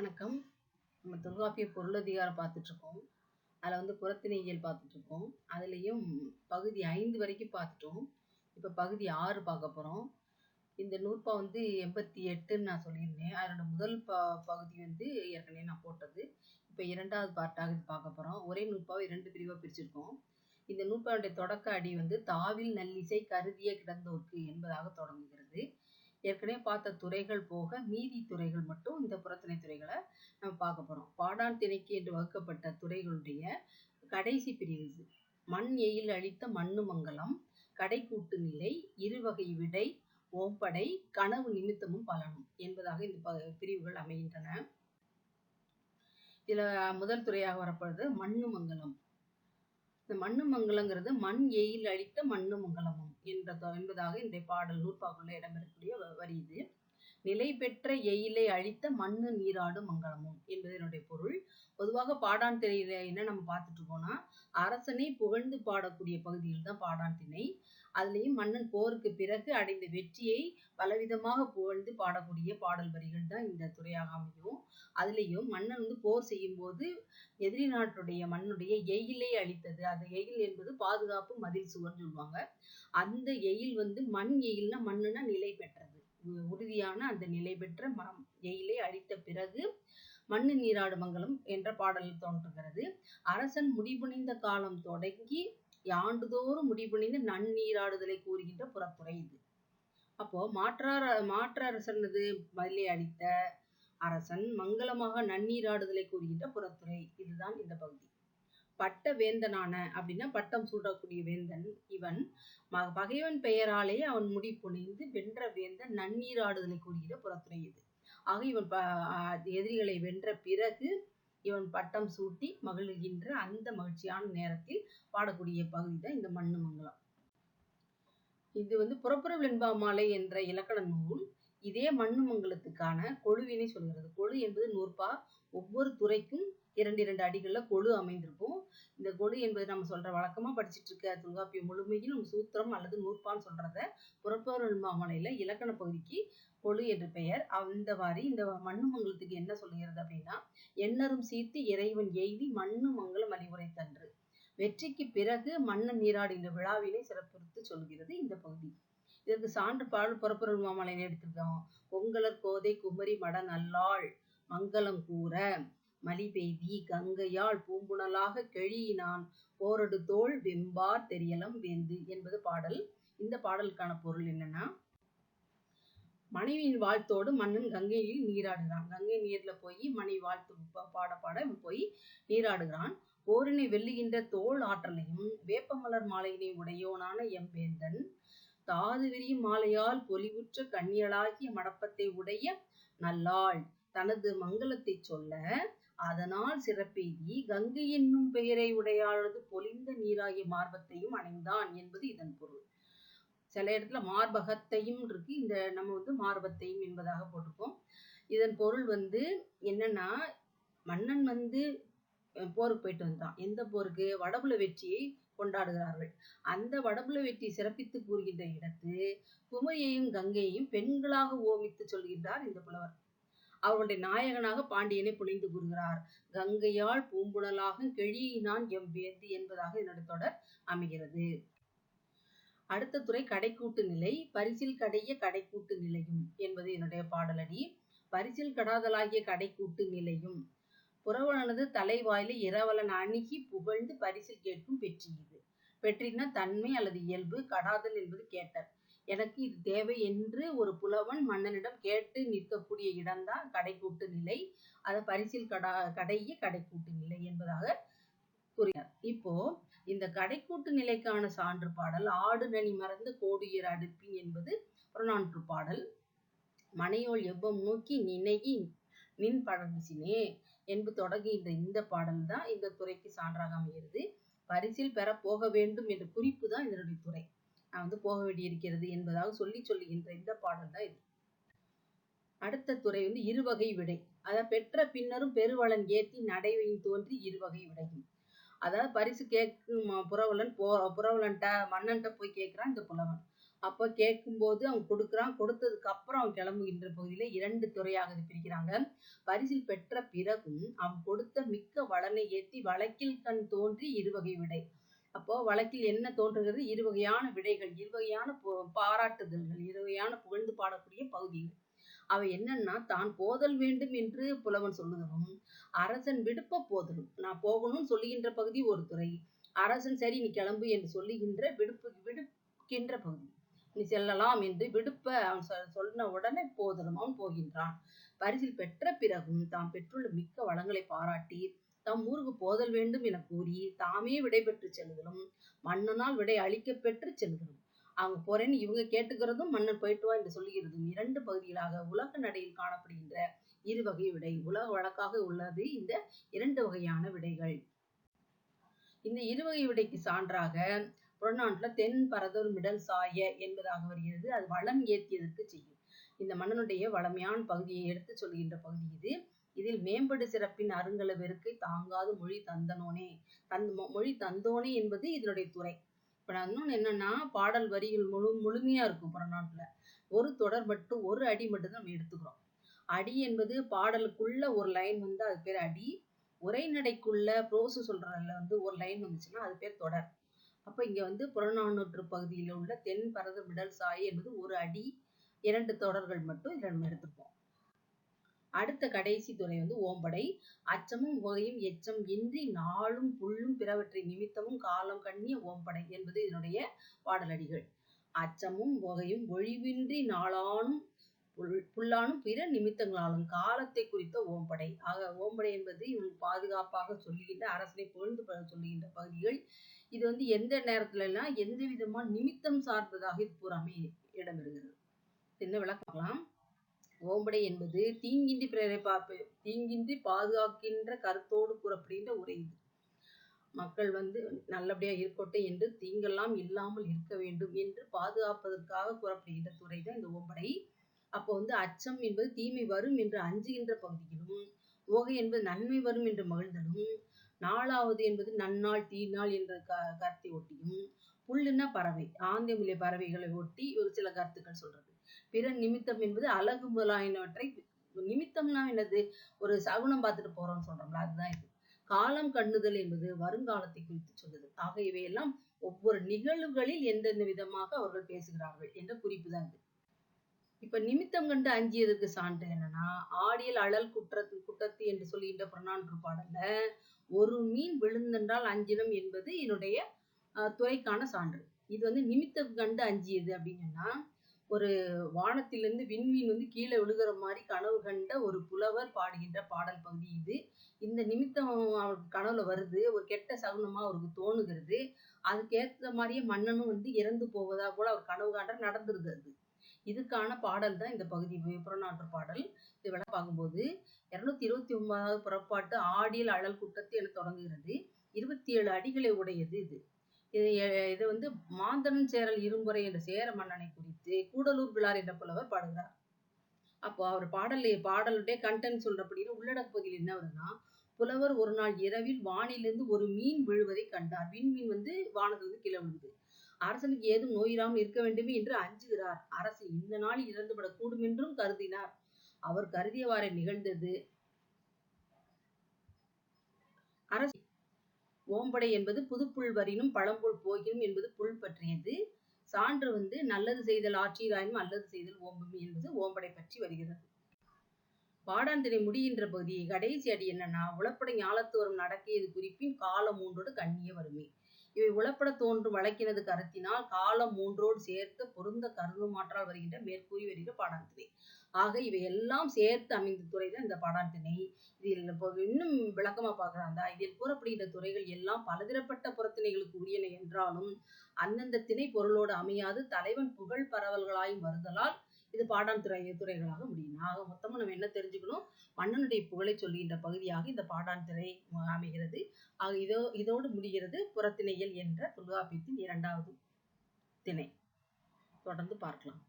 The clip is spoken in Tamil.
வணக்கம். நம்ம தொல்காப்பிய பொருளதிகாரம் பார்த்துட்ருக்கோம். அதில் வந்து புறத்திணையியல் பார்த்துட்ருக்கோம். அதுலேயும் பகுதி ஐந்து வரைக்கும் பார்த்துட்டோம். இப்போ பகுதி ஆறு பார்க்க போகிறோம் இந்த நூற்பா வந்து எண்பத்தி எட்டுன்னு நான் சொல்லியிருந்தேன். அதனோட முதல் ப பகுதி வந்து ஏற்கனவே நான் போட்டது. இப்போ இரண்டாவது பார்ட்டாக இது பார்க்க போகிறோம் ஒரே நூற்பாவை இரண்டு பிரிவாக பிரிச்சிருக்கோம். இந்த நூற்பாவுடைய தொடக்க அடி வந்து தாவில் நல்லிசை கருதிய கிடந்தோர்க்கு என்பதாக தொடங்குகிறது. ஏற்கனவே பார்த்த துறைகள் போக மீதி துறைகள் மட்டும் இந்த புறத்திணை துறைகளை நம்ம பார்க்க போகிறோம் பாடான் திணைக்கு என்று வகுக்கப்பட்ட துறைகளுடைய கடைசி பிரிவு மண் எயில் அழித்த மண்ணு மங்கலம் கடைக்கூட்டு நிலை இருவகை விடை ஓம்படை கனவு நிமித்தமும் பலனும் என்பதாக இந்த ப- பிரிவுகள் அமைகின்றன. இதில் முதல் துறையாக வரப்படுறது மண்ணு மங்கலம். இந்த மண்ணு மங்கலங்கிறது மண் எயில் அழித்த மண்ணு மங்கலமும். என்ற என்பதாக இந்த பாடல் நூற்பாக்குள்ள இடம்பெறக்கூடிய வரி இது. நிலை பெற்ற எயிலை அழித்த மண்ணு நீராடும் மங்கலமும் என்பது என்னுடைய பொருள். பொதுவாக பாடான் திணையில என்ன நம்ம பார்த்துட்டு இருக்கோம்னா அரசனை புகழ்ந்து பாடக்கூடிய பகுதியில் தான் பாடான் திணை. அதுலேயும் மன்னன் போருக்கு பிறகு அடைந்த வெற்றியை பலவிதமாக புகழ்ந்து பாடக்கூடிய பாடல் வரிகள் தான் இந்த துறையாக அமையும். அதுலேயும் மன்னன் வந்து போர் செய்யும் போது எதிரி நாட்டுடைய மண்ணுடைய எயிலை அழித்தது. அந்த எயில் என்பது பாதுகாப்பு மதில் சுவர்னு சொல்லுவாங்க. அந்த எயில் வந்து மண் எயில்னா மண்ணுனா நிலை பெற்றது. உ- உறுதியான அந்த நிலை பெற்ற மரம் எயிலை அழித்த பிறகு மண்ணு நீராடு மங்கலம் என்ற பாடல் தோன்றுகிறது. அரசன் முடிபுனைந்த காலம் தொடங்கி ஆண்டுதோறும் முடிபுனைந்து நன்னீராடுதலை கூறுகின்ற புறத்துறை இது. அப்போ மாற்றார அரசனது மதிலை அளித்த அரசன் மங்களமாக நன்னீராடுதலை கூறுகின்ற புறத்துறை இதுதான் இந்த பகுதி. பட்ட வேந்தனான அப்படின்னா பட்டம் சூடக்கூடிய வேந்தன் இவன் ம- பகைவன் பெயராலே அவன் முடி புனைந்து வென்ற வேந்தன் நன்னீராடுதலை கூறுகிற புறத்துறை இது. ஆக இவன் ப எதிரிகளை வென்ற பிறகு இவன் பட்டம் சூட்டி மகிழ்கின்ற அந்த மகிழ்ச்சியான நேரத்தில் பாடக்கூடிய பகுதி தான் இந்த மண்ணு மங்கலம் இது வந்து புறப்புற வெண்பா மாலை என்ற இலக்கண நூல் இதே மண்ணு மங்கலத்துக்கான கொழுவினை சொல்கிறது. கொழு என்பது நூற்பா ஒவ்வொரு துறைக்கும் இரண்டு இரண்டு அடிகளில் கொழு அமைந்திருக்கும். இந்த கொழு என்பது நம்ம சொல்ற வழக்கமா படிச்சிட்டு இருக்க தொல்காப்பியம் முழுமையிலும் சூத்திரம் அல்லது நூற்பான்னு சொல்கிறத புறப்புறல் மாமலையில் இலக்கண பகுதிக்கு கொழு என்று பெயர். அந்த வாரி இந்த மண்ணு மங்கலத்துக்கு என்ன சொல்லுகிறது அப்படின்னா எண்ணரும் சீர்த்து இறைவன் எய்தி மண்ணு மங்கலம் அறிவுரைத்தன்று வெற்றிக்கு பிறகு மன்னன் நீராடுகின்ற விழாவினை சிறப்புறுத்து சொல்கிறது இந்த பகுதி. இதற்கு சான்று பாடல் புறப்பொருள் மாமலையில் எடுத்திருக்கோம் பொங்கலர் கோதை குமரி மட நல்லாள் மங்களம் கூற மலி பெய்தி கங்கையாள் பூம்புணலாக கெழியினான். போரடு தோல் வெம்பார் தெரியலம் வேந்து என்பது பாடல். இந்த பாடலுக்கான பொருள் என்னன்னா மனைவியின் வாழ்த்தோடு மன்னன் கங்கையில் நீராடுகிறான். கங்கை நீர்ல போய் மனைவி வாழ்த்து பாட பாட போய் நீராடுகிறான். போரினை வெல்லுகின்ற தோல் ஆற்றலையும் வேப்பமலர் மாலையினை உடையோனான எம்பேந்தன் தாது விரியும் மாலையால் பொலிவுற்ற கண்ணியலாகிய மடப்பத்தை உடைய நல்லாள் தனது மங்களத்தை சொல்ல அதனால் சிறப்பெய்தி கங்கை என்னும் பெயரை உடையாளது பொலிந்த நீராகிய மார்பத்தையும் அடைந்தான் என்பது இதன் பொருள். சில இடத்துல மார்பகத்தையும் இருக்கு. இந்த நம்ம வந்து மார்பத்தையும் என்பதாக போட்டிருக்கோம். இதன் பொருள் வந்து என்னன்னா மன்னன் வந்து போருக்கு போயிட்டு வந்தான். எந்த போருக்கு? வடபுல வெற்றியை கொண்டாடுகிறார்கள். அந்த வடபுல வெற்றி சிறப்பித்து கூறுகின்ற இடத்து குமரியையும் கங்கையையும் பெண்களாக ஓமித்து சொல்கின்றார் இந்த புலவர். அவர்களுடைய நாயகனாக பாண்டியனை புனைந்து கூறுகிறார். கங்கையால் பூம்புணலாக கெழியினான் எம் வேந்து என்பதாக என்னோட தொடர் அமைகிறது. அடுத்த துறை கடைக்கூட்டு நிலை பரிசில் கடைய கடைக்கூட்டு நிலையும் என்பது என்னுடைய பாடலடி. பரிசில் கடாதலாகிய கடைக்கூட்டு நிலையும் புறவனது தலைவாயிலை இரவலன் அணுகி புகழ்ந்து பரிசில் கேட்கும் பெற்றி இது பெற்றினா தன்மை அல்லது இயல்பு கடாதல் என்பது கேட்டல். எனக்கு இது தேவை என்று ஒரு புலவன் மன்னனிடம் கேட்டு நிற்கக்கூடிய இடம்தான் கடைக்கூட்டு நிலை. அதை பரிசில் கடா கடையே கடைக்கூட்டு நிலை என்பதாக கூறினார். இப்போ இந்த கடைக்கூட்டு நிலைக்கான சான்று பாடல் ஆடு நனி மறந்து கோடுயர் அடுப்பின் என்பது புறநானூற்று பாடல். மனையோள் எவ்வம் நோக்கி நினைகி நின் பழகிசினே என்பது தொடங்குகின்ற இந்த பாடல் தான் இந்த துறைக்கு சான்றாக அமைகிறது. பரிசில் பெற போக வேண்டும் என்ற குறிப்பு தான் இதனுடைய துறை. நான் வந்து போக வேண்டியிருக்கிறது என்பதாக சொல்லி சொல்லுகின்ற இந்த பாடல் தான் இது. அடுத்த துறை வந்து இருவகை விடை. அதாவது பெற்ற பின்னரும் பெருவளன் ஏத்தி நடைவையும் தோன்றி இருவகை விடையும். அதாவது பரிசு கேட்கும் புறவலன் போ புறவலன்ட்ட மன்னன்ட்ட போய் கேட்கிறான் இந்த புலவன். அப்ப கேட்கும்போது அவன் கொடுக்குறான் கொடுத்ததுக்கு அப்புறம் அவன் கிளம்புகின்ற பகுதியில இரண்டு துறையாக பிரிக்கிறாங்க. பரிசில் பெற்ற பிறகும் அவன் கொடுத்த மிக்க வளனை ஏத்தி வழக்கில் கண் தோன்றி இருவகை விடை. அப்போ வழக்கில் என்ன தோன்றுகிறது? இருவகையான விடைகள் இருவகையான பாராட்டுதல்கள் இருவகையான புகழ்ந்து பாடக்கூடிய பகுதிகள். அவை என்னன்னா தான் போதல் வேண்டும் என்று புலவன் சொல்லுகிறோம் அரசன் விடுப்ப போதலும். நான் போகணும்னு சொல்லுகின்ற பகுதி ஒரு துறை அரசன் சரி நீ கிளம்பு என்று சொல்லுகின்ற விடுப்பு விடுக்கின்ற பகுதி. நீ செல்லலாம் என்று விடுப்ப அவன் சொன்ன உடனே போதலும். அவன் போகின்றான். பரிசில் பெற்ற பிறகும் தாம் பெற்றுள்ள மிக்க வளங்களை பாராட்டி தம் ஊருக்கு போதல் வேண்டும் என கூறி தாமே விடை பெற்று செல்லுதலும் மன்னனால் விடை அளிக்க பெற்று செல்லுதலும் அவங்க போறேன்னு இவங்க கேட்டுக்கிறதும் மன்னன் போயிட்டு வா என்று சொல்லுகிறதும் இரண்டு பகுதிகளாக உலக நடையில் காணப்படுகின்ற இரு வகை விடை. உலக வழக்காக உள்ளது இந்த இரண்டு வகையான விடைகள். இந்த இருவகை விடைக்கு சான்றாக புறநாட்டுல தென் பரதூர் மிடல் சாய என்பதாக வருகிறது. அது வளம் ஏத்தியதற்கு செய்யும். இந்த மன்னனுடைய வளமையான பகுதியை எடுத்து சொல்கின்ற பகுதி இது. இதில் மேம்படு சிறப்பின் அருங்கலவெருக்கை தாங்காது மொழி தந்தனோனே. தந் மொழி தந்தோனே என்பது இதனுடைய துறை. இப்போ நான் இன்னொன்னு என்னன்னா பாடல் வரிகள் முழு முழுமையா இருக்கும் புறநானூற்றுல ஒரு தொடர் மட்டும் ஒரு அடி மட்டும் தான் நம்ம எடுத்துக்கிறோம். அடி என்பது பாடலுக்குள்ள ஒரு லைன் வந்து அது பேர் அடி. உரைநடைக்குள்ள ப்ரோசு சொல்றதுல வந்து ஒரு லைன் வந்துச்சுன்னா அது பேர் தொடர். அப்போ இங்கே வந்து புறநானூற்று பகுதியில் உள்ள தென் பரத விடல் சாய் என்பது ஒரு அடி. இரண்டு தொடர்கள் மட்டும் இதில் நம்ம எடுத்துப்போம். அடுத்த கடைசி துறை வந்து ஓம்படை. அச்சமும் உகையும் எச்சம் இன்றி நாளும் புல்லும் பிறவற்றை நிமித்தமும் காலம் கண்ணிய ஓம்படை என்பது இதனுடைய பாடலடிகள். அச்சமும் உகையும் ஒழிவின்றி நாளானும் புல்- புல்லானும் பிற நிமித்தங்களாலும் காலத்தை குறித்த ஓம்படை. ஆக ஓம்படை என்பது இவன் பாதுகாப்பாக சொல்லுகின்ற அரசனை புகழ்ந்து சொல்லுகின்ற பகுதிகள். இது வந்து எந்த நேரத்துல எல்லாம் எந்த விதமான நிமித்தம் சார்ந்ததாக இது பூராமே இடம்பெறுகிறது. என்ன விளக்கலாம் ஓம்படை என்பது தீங்கின்றி பிறரை பார்ப்பு தீங்கின்றி பாதுகாக்கின்ற கருத்தோடு கூறப்படுகின்ற உரை இது. மக்கள் வந்து நல்லபடியாக இருக்கட்டும் என்று தீங்கெல்லாம் இல்லாமல் இருக்க வேண்டும் என்று பாதுகாப்பதற்காக கூறப்படுகின்ற துறை தான் இந்த ஓம்படை. அப்போ வந்து அச்சம் என்பது தீமை வரும் என்று அஞ்சுகின்ற பகுதியிலும் ஓகை என்பது நன்மை வரும் என்று மகிழ்ந்தலும் நாலாவது என்பது நன்னாள் தீநாள் என்ற க கருத்தை ஒட்டியும் புல்லுன்னா பறவை ஆந்தியமில்லை பறவைகளை ஒட்டி ஒரு சில கருத்துக்கள் சொல்றது. பிற நிமித்தம் என்பது அழகு முதலாயினவற்றை நிமித்தம்னா என்னது? ஒரு சகுனம் பார்த்துட்டு போறோம்னு சொல்றோம்ல அதுதான் இது. காலம் கண்ணுதல் என்பது வருங்காலத்தை குறித்து சொல்லுது. ஆக இவையெல்லாம் ஒவ்வொரு நிகழ்வுகளில் எந்தெந்த விதமாக அவர்கள் பேசுகிறார்கள் என்ற குறிப்பு தான் இது. இப்ப நிமித்தம் கண்டு அஞ்சியதற்கு சான்று என்னன்னா ஆடியல் அழல் குற்றத்து குற்றத்து என்று சொல்லுகின்ற புறநானூறு பாடல்ல ஒரு மீன் விழுந்தென்றால் அஞ்சினம் என்பது என்னுடைய துறைக்கான சான்று. இது வந்து நிமித்தம் கண்டு அஞ்சியது அப்படின்னா ஒரு வானத்திலிருந்து விண்மீன் வந்து கீழே விழுகிற மாதிரி கனவு கண்ட ஒரு புலவர் பாடுகின்ற பாடல் பகுதி இது. இந்த நிமித்தம் அவருக்கு கனவுல வருது. ஒரு கெட்ட சகுனமா அவருக்கு தோணுகிறது. அதுக்கேற்ற மாதிரியே மன்னனும் வந்து இறந்து போவதா கூட அவர் கனவு காண்ற நடந்துருது அது. இதுக்கான பாடல் தான் இந்த பகுதி. புறநாற்று பாடல். இது விளக்க பார்க்கும்போது இருநூத்தி இருபத்தி ஒன்பதாவது புறப்பாட்டு ஆடியல் அழல் குட்டத்து என தொடங்குகிறது. இருபத்தி ஏழு அடிகளை உடையது இது. இது இது வந்து மாந்தனன் சேரல் இரும்புரை என்ற சேர மன்னனை குறித்து கூடலூர் பிளார் என்ற புலவர் பாடுகிறார். அப்போ அவர் பாடல் பாடலுடைய கண்டென்ட் சொல்றபடின்னு உள்ளடக்கு பகுதியில் என்ன வருதுன்னா புலவர் ஒரு நாள் இரவில் வானிலிருந்து ஒரு மீன் விழுவதை கண்டார். விண்மீன் வந்து வானத்திலிருந்து கீழே விழுது அரசனுக்கு ஏதும் நோயிராமல் இருக்க வேண்டுமே என்று அஞ்சுகிறார். அரசு இந்த நாளில் இறந்துவிடக் கூடும் என்றும் கருதினார். அவர் கருதியவாறே நிகழ்ந்தது அரசு ஓம்படை என்பது புதுப்புல் வரினும் பழம்புல் போகினும் என்பது புல் பற்றியது. சான்று வந்து நல்லது செய்தல் ஆட்சியராயினும் அல்லது செய்தல் ஓம்பும் என்பது ஓம்படை பற்றி வருகிறது. பாடாந்திரை முடிகின்ற பகுதி கடைசி அடி என்னன்னா உளப்படை ஞாலத்து வரும் நடக்கியது குறிப்பின் காலம் மூன்றோடு கண்ணிய வறுமை. இவை உளப்பட தோன்றும் வழக்கினது கருத்தினால் காலம் மூன்றோடு சேர்த்து பொருந்த கருதுமாற்றால் வருகின்ற மேற்கூறி வருகிற பாடாந்திரை ஆக இவை எல்லாம் சேர்த்து அமைந்த துறை தான் இந்த பாடாந்திணை இதில் இப்போ இன்னும் விளக்கமா பார்க்கறாங்க இதில் கூறப்படுகின்ற துறைகள் எல்லாம் பலதரப்பட்ட புறத்திணைகளுக்கு உரியன என்றாலும் அந்தந்த திணை பொருளோடு அமையாது தலைவன் புகழ் பரவல்களாயும் வருதலால் இது பாடான் துறை துறைகளாக முடியும். ஆக மொத்தமாக நம்ம என்ன தெரிஞ்சுக்கணும்? மன்னனுடைய புகழை சொல்கின்ற பகுதியாக இந்த பாடான் திரை அமைகிறது. ஆக இதோ இதோடு முடிகிறது புறத்திணையல் என்ற தொல்காப்பியத்தின் இரண்டாவது திணை. தொடர்ந்து பார்க்கலாம்.